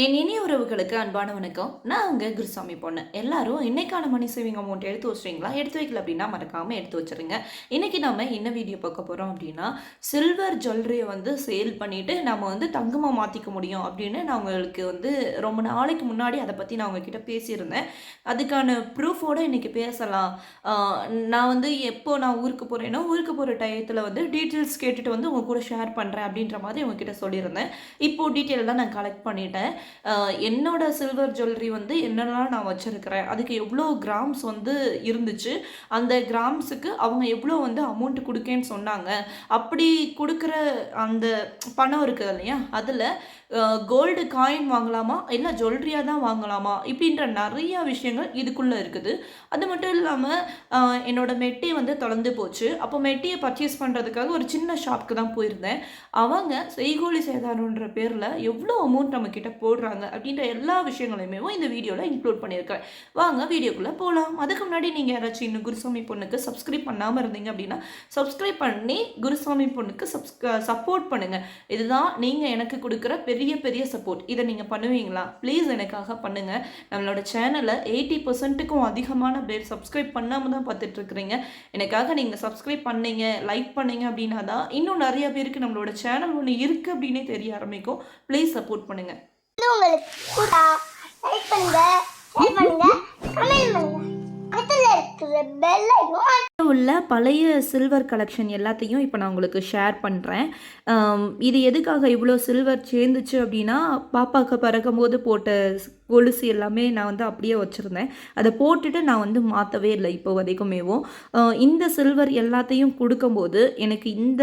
என் இனிய உறவுகளுக்கு அன்பான வணக்கம். நான் உங்கள் குருசாமி பொண்ணு. எல்லாரும் இன்னைக்கான மணி சேவிங் அமௌண்ட் எடுத்து வச்சுறீங்களா எடுத்து வைக்கல அப்படின்னா மறக்காமல் எடுத்து வச்சுருங்க. இன்றைக்கி நம்ம என்ன வீடியோ பார்க்க போகிறோம் அப்படின்னா சில்வர் ஜுவல்லரியை வந்து சேல் பண்ணிவிட்டு நம்ம வந்து தங்கமாக மாற்றிக்க முடியும் அப்படின்னு நான் உங்களுக்கு வந்து ரொம்ப நாளைக்கு முன்னாடி அதை பற்றி நான் உங்ககிட்ட பேசியிருந்தேன். அதுக்கான ப்ரூஃபோடு இன்றைக்கி பேசலாம். நான் வந்து எப்போ நான் ஊருக்கு போகிறேனோ ஊருக்கு போகிற டயத்தில் வந்து டீட்டெயில்ஸ் கேட்டுட்டு வந்து உங்கள் கூட ஷேர் பண்ணுறேன் அப்படின்ற மாதிரி உங்ககிட்ட சொல்லியிருந்தேன். இப்போது டீட்டெயில் தான் நான் கலெக்ட் பண்ணிட்டேன். என்னோட சில்வர் ஜுவல்லரி வந்து என்னென்னலாம் நான் வச்சுருக்கிறேன்? அதுக்கு எவ்வளோ கிராம்ஸ் வந்து இருந்துச்சு? அந்த கிராம்ஸுக்கு அவங்க எவ்வளோ வந்து அமௌண்ட் கொடுக்கேன்னு சொன்னாங்க. அப்படி கொடுக்குற அந்த பணம் இருக்குது இல்லையா? அதில் கோல்டு காயின் வாங்கலாமா? இல்லை ஜுவல்லரியாக தான் வாங்கலாமா? இப்படின்ற நிறைய விஷயங்கள் இதுக்குள்ளே இருக்குது. அது மட்டும் இல்லாமல் என்னோடய மெட்டி வந்து தொலைந்து போச்சு. அப்போ மெட்டியை பர்ச்சேஸ் பண்ணுறதுக்காக ஒரு சின்ன ஷாப்க்கு தான் போயிருந்தேன். அவங்க செய்கூலி சேதாரன்ற பேரில் எவ்வளோ அமௌண்ட் நம்மக்கிட்ட போ போடுறாங்க அப்படின்ற எல்லா விஷயங்களையுமே இந்த வீடியோவில் இன்க்ளூட் பண்ணியிருக்கேன் வாங்க வீடியோக்குள்ளே போகலாம் அதுக்கு முன்னாடி நீங்கள் யாராச்சும் இன்னும் குருசாமி பொண்ணுக்கு சப்ஸ்கிரைப் பண்ணாமல் இருந்தீங்க அப்படின்னா சப்ஸ்கிரைப் பண்ணி குருசாமி பொண்ணுக்கு சப்ஸ் சப்போர்ட் பண்ணுங்கள் இதுதான் நீங்கள் எனக்கு கொடுக்குற பெரிய பெரிய சப்போர்ட் இதை நீங்கள் பண்ணுவீங்களா? ப்ளீஸ் எனக்காக பண்ணுங்கள் நம்மளோட சேனலை எயிட்டி பர்சன்ட்டுக்கும் அதிகமான பேர் சப்ஸ்கிரைப் பண்ணாமல் தான் பார்த்துட்ருக்குறீங்க. எனக்காக நீங்கள் சப்ஸ்கிரைப் பண்ணீங்க லைக் பண்ணீங்க அப்படின்னா தான் இன்னும் நிறைய பேருக்கு நம்மளோட சேனல் ஒன்று இருக்குது அப்படின்னே தெரிய ஆரம்பிக்கும். ப்ளீஸ் சப்போர்ட் பண்ணுங்கள் இது உங்களுக்கு பிடிச்சா லைக் பண்ணுங்க ஷேர் பண்ணுங்க கமெண்ட் பண்ணுங்க. பக்கத்துல இருக்கிற பெல் ஐக்கான் உள்ள பழைய சில்வர் கலெக்ஷன் எல்லாத்தையும் இப்போ நான் உங்களுக்கு ஷேர் பண்ணுறேன் இது எதுக்காக இவ்வளோ சில்வர் சேர்ந்துச்சு அப்படின்னா பாப்பாவுக்கு பிறக்கும்போது போட்ட கொலுசு எல்லாமே நான் வந்து அப்படியே வச்சுருந்தேன். அதை போட்டுட்டு நான் வந்து மாற்றவே இல்லை இப்போ வரைக்குமேவும் இந்த சில்வர் எல்லாத்தையும் கொடுக்கும்போது எனக்கு இந்த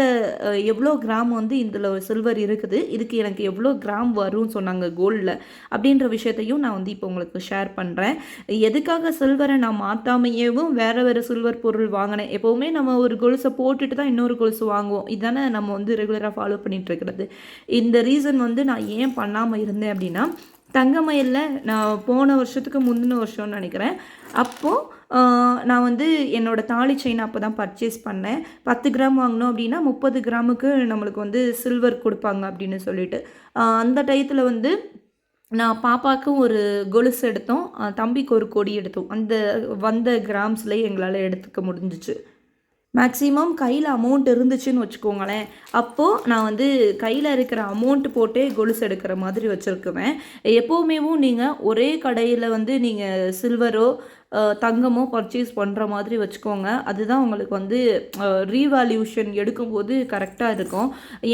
எவ்வளோ கிராம் வந்து இதில் சில்வர் இருக்குது இதுக்கு எனக்கு எவ்வளோ கிராம் வரும்னு சொன்னாங்க கோல்டில் அப்படின்ற விஷயத்தையும் நான் வந்து இப்போ உங்களுக்கு ஷேர் பண்ணுறேன் எதுக்காக சில்வரை நான் மாற்றாமையேவும் வேறு வேறு சில்வர் பொருள் வாங்கினேன். எப்போவுமே நம்ம ஒரு கொலுசை போட்டுட்டு தான் இன்னொரு கொலுசு வாங்குவோம். இதானே நம்ம வந்து ரெகுலராக ஃபாலோ பண்ணிகிட்ருக்கிறது இருக்கிறது. இந்த ரீசன் வந்து நான் ஏன் பண்ணாமல் இருந்தேன் அப்படின்னா தங்கமயிலில் நான் போன வருஷத்துக்கு முந்தின வருஷம்னு நினைக்கிறேன். அப்போது நான் வந்து என்னோடய தாலி செயின் அப்போ தான் பர்ச்சேஸ் பண்ணேன். பத்து கிராம் வாங்கினோம் அப்படின்னா முப்பது கிராமுக்கு நம்மளுக்கு வந்து சில்வர் கொடுப்பாங்க அப்படின்னு சொல்லிட்டு. அந்த டயத்தில் வந்து நான் பாப்பாவுக்கும் ஒரு கொலுசு எடுத்தோம் தம்பிக்கு ஒரு கொடி எடுத்தோம். அந்த வந்த கிராம்ஸ்லேயே எங்களால் எடுத்துக்க முடிஞ்சிச்சு. மேக்ஸிமம் கையில் அமௌண்ட் இருந்துச்சுன்னு வச்சுக்கோங்களேன். அப்போது நான் வந்து கையில் இருக்கிற அமௌண்ட் போட்டே கொலுசு எடுக்கிற மாதிரி வச்சுருக்குவேன். எப்போவுமேவும் நீங்கள் ஒரே கடையில் வந்து நீங்கள் சில்வரோ தங்கமோ பர்ச்சேஸ் பண்ணுற மாதிரி வச்சுக்கோங்க. அதுதான் உங்களுக்கு வந்து ரீவேல்யூஷன் எடுக்கும்போது கரெக்டாக இருக்கும்.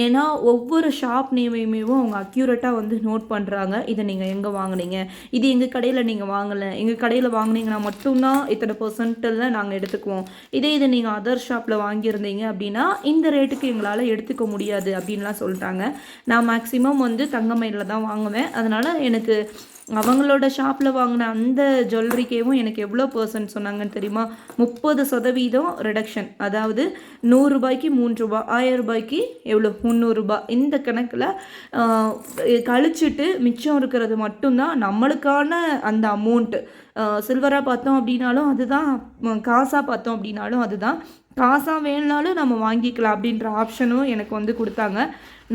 ஏன்னா ஒவ்வொரு ஷாப் நேமையுமே அவங்க அக்யூரேட்டாக வந்து நோட் பண்ணுறாங்க இதை நீங்கள் எங்கே வாங்குனீங்க? இது எங்கள் கடையில் நீங்கள் வாங்கலை. எங்கள் கடையில் வாங்கினீங்கன்னா மட்டும்தான் இத்தனை பர்சன்ட்டில் நாங்கள் எடுத்துக்குவோம். இதே இது நீங்கள் அதர் ஷாப்பில் வாங்கியிருந்தீங்க அப்படின்னா இந்த ரேட்டுக்கு எங்களால் எடுத்துக்க முடியாது அப்படின்லாம் சொல்லிட்டாங்க நான் மேக்ஸிமம் வந்து தங்கமயிலில் தான் வாங்குவேன். அதனால் எனக்கு அவங்களோட ஷாப்பில் வாங்கின அந்த ஜுவல்லரிக்கேவும் எனக்கு எவ்வளோ பர்சன்ட் சொன்னாங்கன்னு தெரியுமா? முப்பது சதவீதம் ரிடக்ஷன் அதாவது நூறுரூபாய்க்கு மூன்று ரூபாய் ஆயிரம் ரூபாய்க்கு எவ்வளோ முந்நூறுரூபா இந்த கணக்கில் கழிச்சிட்டு மிச்சம் இருக்கிறது மட்டும்தான் நம்மளுக்கான அந்த அமௌண்ட்டு சில்வராக பார்த்தோம் அப்படின்னாலும் அதுதான் காசாக பார்த்தோம் அப்படின்னாலும் அதுதான் காசாக வேணுனாலும் நம்ம வாங்கிக்கலாம் அப்படின்ற ஆப்ஷனும் எனக்கு வந்து கொடுத்தாங்க.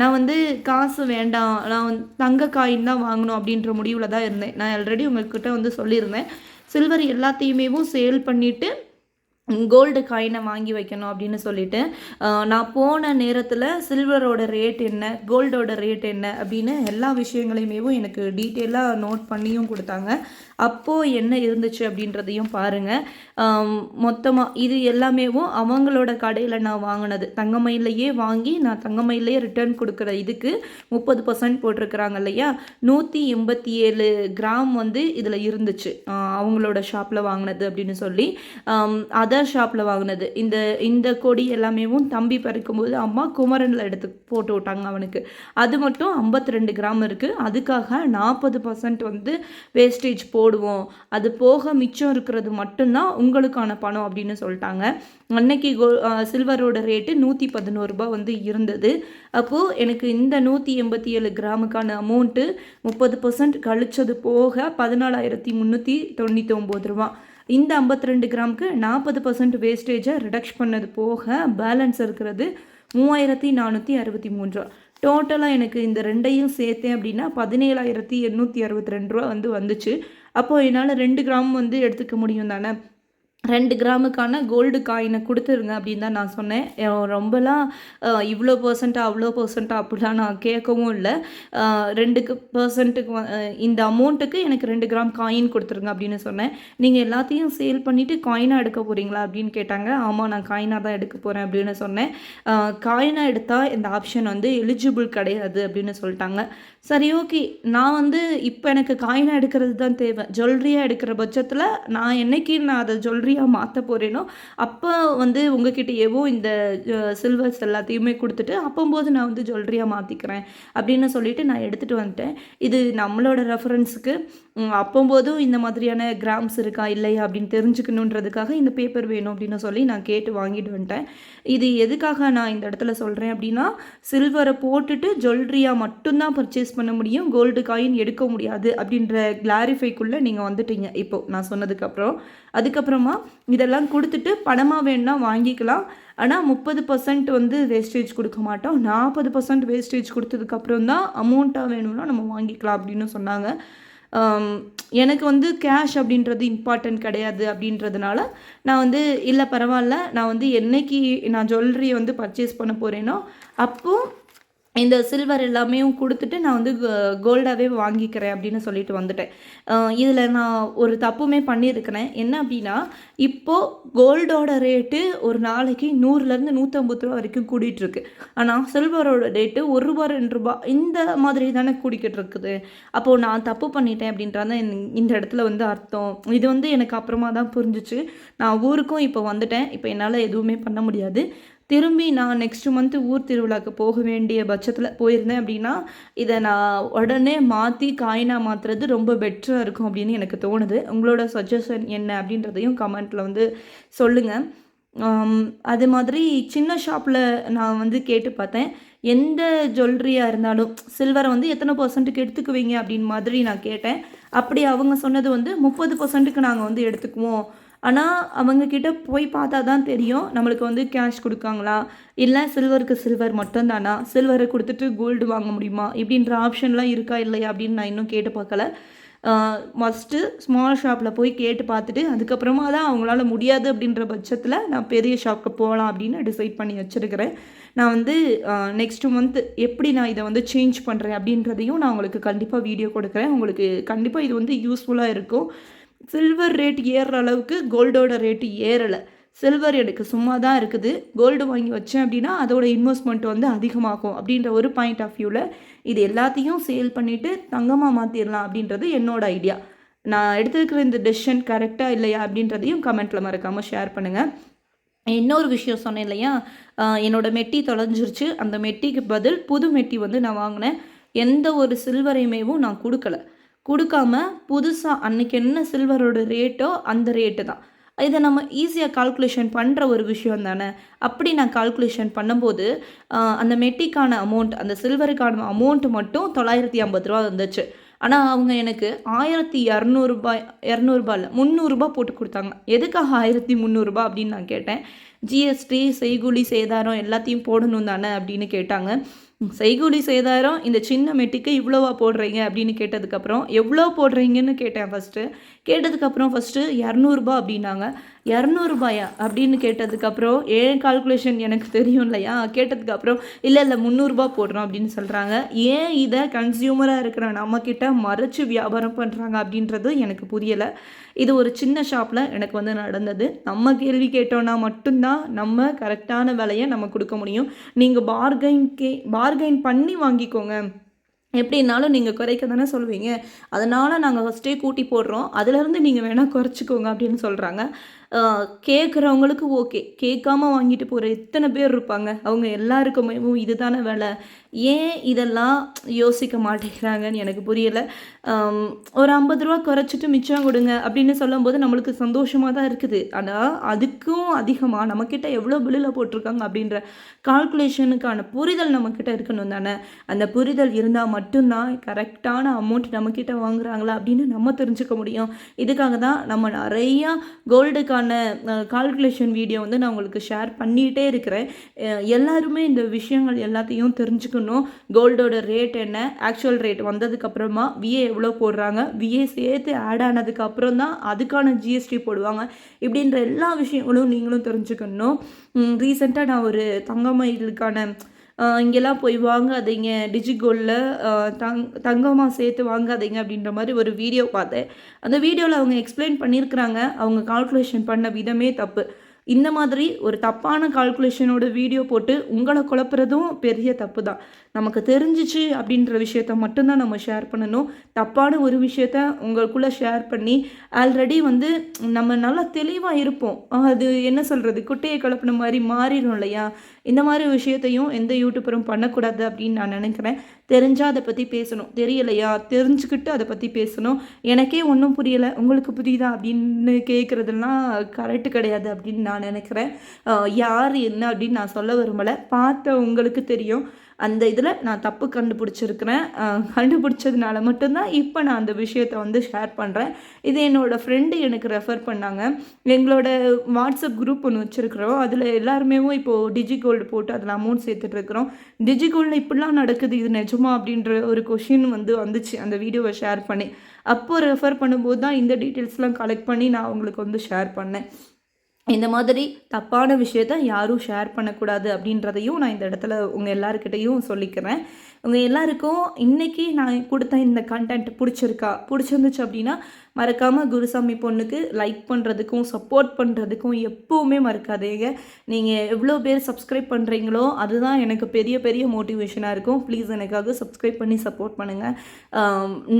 நான் வந்து காசு வேண்டாம். நான் வந்து தங்க காயின் தான் வாங்கணும் அப்படின்ற முடிவில் தான் இருந்தேன். நான் ஆல்ரெடி உங்கள்கிட்ட வந்து சொல்லியிருந்தேன். சில்வர் எல்லாத்தையுமேவும் சேல் பண்ணிவிட்டு கோல்டு காயினை வாங்கி வைக்கணும் அப்படின்னு சொல்லிட்டு நான் போன நேரத்தில் சில்வரோட ரேட் என்ன கோல்டோட ரேட் என்ன அப்படின்னு எல்லா விஷயங்களையுமேவும் எனக்கு டீட்டெயிலாக நோட் பண்ணியும் கொடுத்தாங்க. அப்போது என்ன இருந்துச்சு அப்படின்றதையும் பாருங்கள் மொத்தமாக இது எல்லாமேவும் அவங்களோட கடையில் நான் வாங்கினது. தங்கமயிலையே வாங்கி நான் தங்கமயிலையே ரிட்டர்ன் கொடுக்குற இதுக்கு முப்பது பர்சன்ட் போட்டிருக்கிறாங்க இல்லையா? நூற்றி எண்பத்தி ஏழு கிராம் வந்து இதில் இருந்துச்சு. அவங்களோட ஷாப்பில் வாங்கினது அப்படின்னு சொல்லி. அதை மதர் ஷாப்பில் வாங்கினது. இந்த இந்த கொடி எல்லாமேவும் தம்பி பறிக்கும்போது அம்மா குமரனில் எடுத்து போட்டு விட்டாங்க அவனுக்கு. அது மட்டும் 52 ரெண்டு கிராம் இருக்குது அதுக்காக நாற்பது பர்சன்ட் வந்து வேஸ்டேஜ் போடுவோம். அது போக மிச்சம் இருக்கிறது மட்டும்தான் உங்களுக்கான பணம் அப்படின்னு சொல்லிட்டாங்க. அன்னைக்கு கோ சில்வரோட ரேட்டு நூற்றி பதினோரு ரூபாய் வந்து இருந்தது. அப்போது எனக்கு இந்த நூற்றி எண்பத்தி ஏழு கிராமுக்கான அமௌண்ட்டு முப்பது பர்சன்ட் கழிச்சது போக பதினாலாயிரத்தி முந்நூற்றி தொண்ணூற்றி ஒம்பது ரூபா இந்த 52 ரெண்டு கிராமுக்கு நாற்பது பர்சன்ட் வேஸ்டேஜை ரிடக்ஷ் பண்ணது போக பேலன்ஸ் இருக்கிறது மூவாயிரத்தி நானூற்றி அறுபத்தி மூணு ரூபா டோட்டலாக எனக்கு இந்த ரெண்டையும் சேர்த்தேன் அப்படின்னா பதினேழாயிரத்தி எண்ணூற்றி அறுபத்தி ரெண்டு ரூபா வந்து வந்துச்சு. அப்போது என்னால் ரெண்டு கிராம் வந்து எடுத்துக்க முடியும் தானே? ரெண்டு கிராமுக்கான கோல்டு காயினை கொடுத்துருங்க அப்படின்னு தான் நான் சொன்னேன். ரொம்பலாம் இவ்வளோ பர்சன்ட்டா அவ்வளோ பர்சன்ட்டா அப்படிலாம் நான் கேட்கவும் இல்லை. ரெண்டுக்கு பர்சன்ட்டுக்கு இந்த அமௌண்ட்டுக்கு எனக்கு ரெண்டு கிராம் காயின் கொடுத்துருங்க அப்படின்னு சொன்னேன். நீங்கள் எல்லாத்தையும் சேல் பண்ணிவிட்டு காயினாக எடுக்க போகிறீங்களா அப்படின்னு கேட்டாங்க. ஆமாம் நான் காயினாக தான் எடுக்க போகிறேன் அப்படின்னு சொன்னேன். காயினாக எடுத்தால் இந்த ஆப்ஷன் வந்து எலிஜிபிள் கிடையாது அப்படின்னு சொல்லிட்டாங்க. சரி ஓகே நான் வந்து இப்போ எனக்கு காயினாக எடுக்கிறது தான் தேவை. ஜுவல்லரியாக எடுக்கிற பட்சத்தில் நான் என்னைக்கு நான் அதை ஜுவல்லரியாக மாற்ற போகிறேனோ அப்போ வந்து உங்ககிட்டயேவோ இந்த சில்வர்ஸ் எல்லாத்தையுமே கொடுத்துட்டு அப்போம்போது நான் வந்து ஜுவல்லரியாக மாற்றிக்கிறேன் அப்படின்னு சொல்லிட்டு நான் எடுத்துகிட்டு வந்துட்டேன். இது நம்மளோட ரெஃபரன்ஸுக்கு அப்போம்போதும் இந்த மாதிரியான கிராம்ஸ் இருக்கா இல்லையா அப்படின்னு தெரிஞ்சுக்கணுன்றதுக்காக இந்த பேப்பர் வேணும் அப்படின்னு சொல்லி நான் கேட்டு வாங்கிட்டு வந்துட்டேன். இது எதுக்காக நான் இந்த இடத்துல சொல்கிறேன் அப்படின்னா சில்வரை போட்டுட்டு ஜுவல்லரியாக மட்டும்தான் பர்ச்சேஸ் பண்ண முடியும் கோல்டு காயின் எடுக்க முடியாது அப்படின்ற கிளாரிஃபைக்குள்ளே நீங்கள் வந்துட்டீங்க. இப்போ நான் சொன்னதுக்கப்புறம் அதுக்கப்புறமா இதெல்லாம் கொடுத்துட்டு பணமாக வேணும்னா வாங்கிக்கலாம். ஆனால் முப்பது பர்சன்ட் வந்து வேஸ்டேஜ் கொடுக்க மாட்டோம். நாற்பது பர்சன்ட் வேஸ்டேஜ் கொடுத்ததுக்கப்புறம் தான் அமௌண்ட்டாக வேணும்னா நம்ம வாங்கிக்கலாம் அப்படின்னு சொன்னாங்க. எனக்கு வந்து கேஷ் அப்படின்றது இம்பார்ட்டன்ட் கிடையாது அப்படின்றதுனால நான் வந்து இல்லை பரவாயில்ல. நான் வந்து என்னைக்கு நான் ஜுவல்லரியை வந்து பர்ச்சேஸ் பண்ண போகிறேனோ அப்போது இந்த சில்வர் எல்லாமே கொடுத்துட்டு நான் வந்து கோல்டாகவே வாங்கிக்கிறேன் அப்படின்னு சொல்லிட்டு வந்துட்டேன். இதில் நான் ஒரு தப்புமே பண்ணியிருக்கிறேன். என்ன அப்படின்னா இப்போது கோல்டோட ரேட்டு ஒரு நாளைக்கு நூறுலேருந்து நூற்றம்பது ரூபா வரைக்கும் கூடிட்டுருக்கு ஆனால் சில்வரோட ரேட்டு ஒரு ரூபா ரெண்டு ரூபா இந்த மாதிரி தானே கூடிக்கிட்டு இருக்குது. அப்போது நான் தப்பு பண்ணிட்டேன் அப்படின்றது தான் இந்த இடத்துல வந்து அர்த்தம். இது வந்து எனக்கு அப்புறமா தான் புரிஞ்சிச்சு. நான் ஊருக்கும் இப்போ வந்துட்டேன். இப்போ என்னால் எதுவுமே பண்ண முடியாது. திரும்பி நான் நெக்ஸ்ட் மந்த்து ஊர் திருவிழாக்கு போக வேண்டிய பட்சத்தில் போயிருந்தேன் அப்படின்னா இதை நான் உடனே மாற்றி காயினாக மாற்றுறது ரொம்ப பெட்டராக இருக்கும் அப்படின்னு எனக்கு தோணுது. உங்களோட சஜஷன் என்ன அப்படின்றதையும் கமெண்ட்டில் வந்து சொல்லுங்கள் அது மாதிரி சின்ன ஷாப்பில் நான் வந்து கேட்டு பார்த்தேன். எந்த ஜுவல்லரியாக இருந்தாலும் சில்வரை வந்து எத்தனை பர்சன்ட்டுக்கு எடுத்துக்குவீங்க அப்படின்னு மாதிரி நான் கேட்டேன். அப்படி அவங்க சொன்னது வந்து முப்பது பர்சன்ட்டுக்கு நாங்கள் வந்து எடுத்துக்குவோம். ஆனால் அவங்கக்கிட்ட போய் பார்த்தா தான் தெரியும் நம்மளுக்கு வந்து கேஷ் கொடுக்காங்களா? இல்லை சில்வருக்கு சில்வர் மட்டும்தானா? சில்வரை கொடுத்துட்டு கோல்டு வாங்க முடியுமா? இப்படின்ற ஆப்ஷன்லாம் இருக்கா இல்லையா அப்படின்னு நான் இன்னும் கேட்டு பார்க்கல. ஃபஸ்ட்டு ஸ்மால் ஷாப்பில் போய் கேட்டு பார்த்துட்டு அதுக்கப்புறமா தான் அவங்களால முடியாது அப்படின்ற பட்சத்தில் நான் பெரிய ஷாப்புக்கு போகலாம் அப்படின்னு டிசைட் பண்ணி வச்சுருக்கிறேன். நான் வந்து நெக்ஸ்ட் மந்த் எப்படி நான் இதை வந்து சேஞ்ச் பண்ணுறேன் அப்படின்றதையும் நான் உங்களுக்கு கண்டிப்பாக வீடியோ கொடுக்குறேன். உங்களுக்கு கண்டிப்பாக இது வந்து யூஸ்ஃபுல்லாக இருக்கும். சில்வர் ரேட் ஏறுற அளவுக்கு கோல்டோட ரேட்டு ஏறலை. சில்வர் எனக்கு சும்மா தான் இருக்குது. கோல்டு வாங்கி வச்சேன் அப்படின்னா அதோட இன்வெஸ்ட்மெண்ட் வந்து அதிகமாகும் அப்படின்ற ஒரு பாயிண்ட் ஆஃப் வியூவில் இது எல்லாத்தையும் சேல் பண்ணிவிட்டு தங்கமாக மாற்றிடலாம் அப்படின்றது என்னோட ஐடியா நான் எடுத்துருக்கிற இந்த டெசிஷன் கரெக்டாக இல்லையா அப்படின்றதையும் கமெண்ட்டில் மறக்காமல் ஷேர் பண்ணுங்கள் இன்னொரு விஷயம் சொன்னேன் இல்லையா? என்னோடய என்னோட மெட்டி தொலைஞ்சிருச்சு. அந்த மெட்டிக்கு பதில் புது மெட்டி வந்து நான் வாங்கினேன். எந்த ஒரு சில்வரையுமேவும் நான் கொடுக்கல. கொடுக்காம புதுசாக அன்னைக்கு என்ன சில்வரோட ரேட்டோ அந்த ரேட்டு தான். இதை நம்ம ஈஸியாக கால்குலேஷன் பண்ணுற ஒரு விஷயம் தானே. அப்படி நான் கால்குலேஷன் பண்ணும்போது அந்த மெட்டிக்கான அமௌண்ட் அந்த சில்வருக்கான அமௌண்ட் மட்டும் தொள்ளாயிரத்தி ஐம்பது ரூபா வந்துச்சு. ஆனால் அவங்க எனக்கு ஆயிரத்தி இரநூறுபா இரநூறுபா இல்லை முந்நூறுரூபா போட்டு கொடுத்தாங்க. எதுக்காக ஆயிரத்தி முந்நூறுரூபா அப்படின்னு நான் கேட்டேன். ஜிஎஸ்டி செய்கூலி சேதாரம் எல்லாத்தையும் போடணும் தானே அப்படின்னு கேட்டாங்க. செய்கூலி சேதாரம் இந்த சின்ன மெட்டிக்கு இவ்வளோவா போடுறீங்க அப்படின்னு கேட்டதுக்கப்புறம் எவ்வளோ போடுறீங்கன்னு கேட்டேன் ஃபஸ்ட்டு கேட்டதுக்கப்புறம் ஃபஸ்ட்டு இரநூறுபா அப்படின்னாங்க. இரநூறுபாயா? அப்படின்னு கேட்டதுக்கப்புறம் ஏன் கால்குலேஷன் எனக்கு தெரியும் இல்லையா கேட்டதுக்கப்புறம் இல்லை இல்லை முந்நூறுரூபா போடுறோம் அப்படின்னு சொல்கிறாங்க ஏன் இதை கன்சியூமராக இருக்கிற நம்மக்கிட்ட மறைச்சு வியாபாரம் பண்ணுறாங்க அப்படின்றது எனக்கு புரியலை. இது ஒரு சின்ன ஷாப்பில் எனக்கு வந்து நடந்தது. நம்ம கேள்வி கேட்டோன்னா மட்டும்தான் நம்ம கரெக்டான விலையை நம்ம கொடுக்க முடியும். நீங்கள் பார்கைன் கே பார்கைன் பண்ணி வாங்கிக்கோங்க. எப்படின்னாலும் நீங்கள் குறைக்க தானே சொல்லுவீங்க அதனால் நாங்கள் ஃபஸ்ட்டே கூட்டி போடுறோம். அதுலேருந்து நீங்கள் வேணால் குறைச்சிக்கோங்க அப்படின்னு சொல்கிறாங்க கேட்குறவங்களுக்கு ஓகே. கேட்காம வாங்கிட்டு போகிற எத்தனை பேர் இருப்பாங்க? அவங்க எல்லாருக்குமே இதுதானே வேலை. ஏன் இதெல்லாம் யோசிக்க மாட்டேங்கிறாங்கன்னு எனக்கு புரியலை. ஒரு ஐம்பது ரூபா குறைச்சிட்டு மிச்சம் கொடுங்க அப்படின்னு சொல்லும்போது நம்மளுக்கு சந்தோஷமாக தான் இருக்குது. ஆனால் அதுக்கும் அதிகமாக நம்மக்கிட்ட எவ்வளோ பில்லில் போட்டிருக்காங்க அப்படின்ற கால்குலேஷனுக்கான புரிதல் நம்மக்கிட்ட இருக்கணும் தானே. அந்த புரிதல் இருந்தால் மட்டும்தான் கரெக்டான அமௌண்ட் நம்மக்கிட்ட வாங்குறாங்களா அப்படின்னு நம்ம தெரிஞ்சுக்க முடியும். இதுக்காக தான் நம்ம நிறையா கோல்டு அதுக்கான கால்குலேஷன் வீடியோ வந்து நான் உங்களுக்கு ஷேர் பண்ணிகிட்டே இருக்கிறேன். எல்லாருமே இந்த விஷயங்கள் எல்லாத்தையும் தெரிஞ்சுக்கணும். கோல்டோட ரேட் என்ன? ஆக்சுவல் ரேட் வந்ததுக்கப்புறமா விஏ எவ்வளோ போடுறாங்க? விஏ சேர்த்து ஆட் ஆனதுக்கப்புறம் தான் அதுக்கான ஜிஎஸ்டி போடுவாங்க. இப்படின்ற எல்லா விஷயங்களும் நீங்களும் தெரிஞ்சுக்கணும். ரீசெண்டாக நான் ஒரு தங்கமயிலுக்கான இங்கெல்லாம் போய் வாங்காதீங்க டிஜிகோல்டில் தங் தங்கமாக சேர்த்து வாங்காதீங்க அப்படின்ற மாதிரி ஒரு வீடியோ பார்த்தேன். அந்த வீடியோவில் அவங்க எக்ஸ்பிளைன் பண்ணியிருக்கிறாங்க. அவங்க கால்குலேஷன் பண்ண விதமே தப்பு. இந்த மாதிரி ஒரு தப்பான கால்குலேஷனோட வீடியோ போட்டு உங்களை குழப்புறதும் பெரிய தப்பு தான் நமக்கு தெரிஞ்சிச்சு அப்படின்ற விஷயத்த மட்டும்தான் நம்ம ஷேர் பண்ணணும். தப்பான ஒரு விஷயத்த உங்களுக்குள்ளே ஷேர் பண்ணி ஆல்ரெடி வந்து நம்ம நல்லா தெளிவாக இருப்போம். அது என்ன சொல்கிறது குட்டையை குழப்பின மாதிரி மாறிடும் இல்லையா இந்த மாதிரி விஷயத்தையும் எந்த யூடியூப்பரும் பண்ணக்கூடாது அப்படின்னு நான் நினைக்கிறேன். தெரிஞ்சால் அதை பற்றி பேசணும். தெரியலையா? தெரிஞ்சுக்கிட்டு அதை பற்றி பேசணும். எனக்கே ஒன்றும் புரியலை. உங்களுக்கு புரியுதா? அப்படின்னு கேட்குறதுலாம் கரெக்டு கிடையாது அப்படின்னு நான் நினைக்கிறேன். யார் என்ன அப்படின்னு நான் சொல்ல விரும்பலை. பார்த்த உங்களுக்கு தெரியும். அந்த இதில் நான் தப்பு கண்டுபிடிச்சிருக்கிறேன். கண்டுபிடிச்சதுனால மட்டும்தான் இப்போ நான் அந்த விஷயத்தை வந்து ஷேர் பண்ணுறேன் இது என்னோடய ஃப்ரெண்டு எனக்கு ரெஃபர் பண்ணாங்க. எங்களோட வாட்ஸ்அப் குரூப் ஒன்று வச்சுருக்குறோம். அதில் எல்லாருமே இப்போது டிஜி கோல்டு போட்டு அதில் அமௌண்ட் சேர்த்துட்டு இருக்கிறோம். டிஜி கோல்டில் இப்படிலாம் நடக்குது இது நிஜமா அப்படின்ற ஒரு கொஷின் வந்து வந்துச்சு. அந்த வீடியோவை ஷேர் பண்ணி. அப்போது ரெஃபர் பண்ணும்போது தான் இந்த டீட்டெயில்ஸ்லாம் கலெக்ட் பண்ணி நான் உங்களுக்கு வந்து ஷேர் பண்ணேன். இந்த மாதிரி தப்பான விஷயத்த யாரும் ஷேர் பண்ணக்கூடாது அப்படின்றதையும் நான் இந்த இடத்துல உங்கள் எல்லாருக்கிட்டேயும் சொல்லிக்கிறேன். உங்கள் எல்லாருக்கும் இன்றைக்கி நான் கொடுத்த இந்த கண்டென்ட் பிடிச்சிருக்கா? பிடிச்சிருந்துச்சு அப்படின்னா மறக்காமல் குருசாமி பொண்ணுக்கு லைக் பண்ணுறதுக்கும் சப்போர்ட் பண்ணுறதுக்கும் எப்போவுமே மறக்காதீங்க. நீங்கள் எவ்வளோ பேர் சப்ஸ்கிரைப் பண்ணுறீங்களோ அதுதான் எனக்கு பெரிய பெரிய மோட்டிவேஷனாக இருக்கும். ப்ளீஸ் எனக்காக சப்ஸ்கிரைப் பண்ணி சப்போர்ட் பண்ணுங்கள்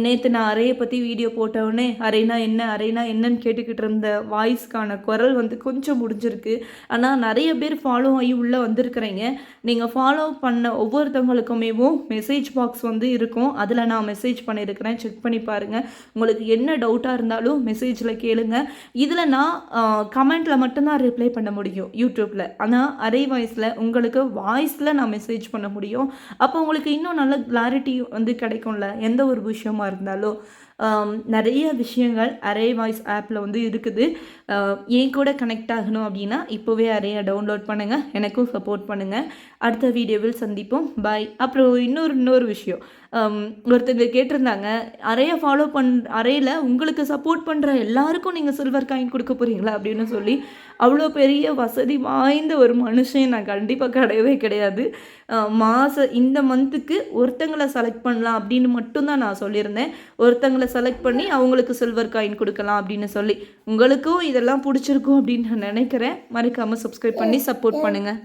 நேற்று நான் அறையை பற்றி வீடியோ போட்டவுடனே அரைனா என்ன அரைனா என்னன்னு கேட்டுக்கிட்டு இருந்த வாய்ஸ்க்கான குரல் வந்து கொஞ்சம் முடிஞ்சிருக்கு. ஆனால் நிறைய பேர் ஃபாலோ ஆகி உள்ளே வந்திருக்கிறீங்க. நீங்கள் ஃபாலோ பண்ண ஒவ்வொருத்தவங்களுக்குமேவும் மெசேஜ் பாக்ஸ் வந்து இருக்கும். அதில் நான் மெசேஜ் பண்ணியிருக்கிறேன் செக் பண்ணி பாருங்கள் உங்களுக்கு என்ன டவுட்டாக இருந்தாலும் மெசேஜில் கேளுங்க. இதில் நான் கமெண்ட்டில் மட்டும்தான் ரிப்ளை பண்ண முடியும் யூடியூப்பில் ஆனால் அரை வாய்ஸில் உங்களுக்கு வாய்ஸில் நான் மெசேஜ் பண்ண முடியும். அப்போ உங்களுக்கு இன்னும் நல்ல கிளாரிட்டி வந்து கிடைக்கும்ல? எந்த ஒரு விஷயமா இருந்தாலும். நிறைய விஷயங்கள் அரே வாய்ஸ் ஆப்பில் வந்து இருக்குது. ஏன் என் கூட கனெக்ட் ஆகணும் அப்படின்னா இப்போவே அரையை டவுன்லோட் பண்ணுங்கள் எனக்கும் சப்போர்ட் பண்ணுங்கள் அடுத்த வீடியோவில் சந்திப்போம். பாய் அப்புறம் இன்னொரு இன்னொரு விஷயம். ஒருத்தங்க கேட்டிருந்தாங்க அறையை ஃபாலோ பண் அறையில் உங்களுக்கு சப்போர்ட் பண்ணுற எல்லாருக்கும் நீங்கள் சில்வர் காயின் கொடுக்க போகிறீங்களா அப்படின்னு சொல்லி அவ்வளோ பெரிய வசதி வாய்ந்த ஒரு மனுஷன் நான் கண்டிப்பாக கிடையவே கிடையாது. மாத இந்த மந்த்துக்கு ஒருத்தங்களை செலக்ட் பண்ணலாம் அப்படின்னு மட்டும்தான் நான் சொல்லியிருந்தேன். ஒருத்தங்களை செலக்ட் பண்ணி அவங்களுக்கு சில்வர் காயின் கொடுக்கலாம் அப்படின்னு சொல்லி. உங்களுக்கும் இதெல்லாம் பிடிச்சிருக்கும் அப்படின்னு நான் நினைக்கிறேன். மறக்காமல் சப்ஸ்கிரைப் பண்ணி சப்போர்ட் பண்ணுங்கள்